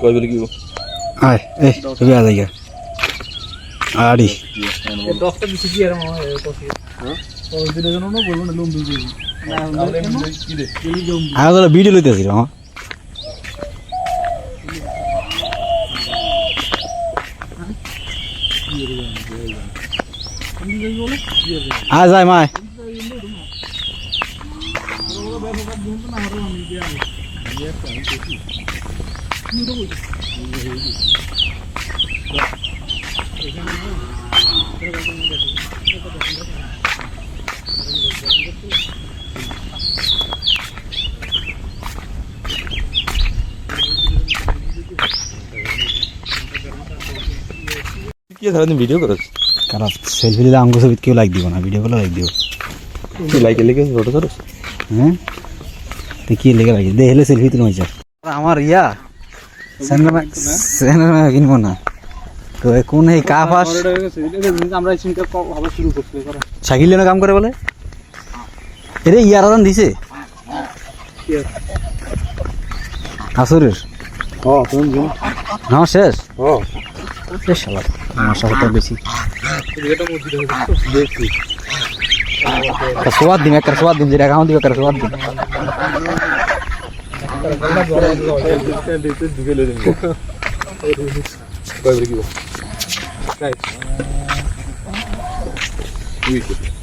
কই বলে কি আয় এই তুমি আ যাইগা আড়ি। দশটা দিছি কি আর আমার কফি? ওই দিনের জন্য না? বলব না ভিডিও লইতেছি আমার যাই মায়। কি সারাদিন ভিডিও করছ কারণ সেলফি দিলে আঙ্গুর ছবি কেউ লাইক দিব না ভিডিও করলে লাইক দিব তুই লাইকে লেগে ফটো করছ হ্যাঁ তো কি লেগে লাগে দেখলে সেলফি তুলে হয়েছে আমার ইয়া স্যান্ডেল কিনবো না? তো এ কোন এই কাপ আস আমরা চিন্তা ভাবা শুরু করছি শাকিল না কাম করে বলে। এরে ইয়ার দিছে। আসরের। হ্যাঁ শেষ? শেষ বেশি। সোয়াদ দিন একটা সোয়াদ দিন যেটা অ্যাকাউন্ট দিবে একটা সোয়াদ দিন। Vai, Briguinho. Cai. Wicked.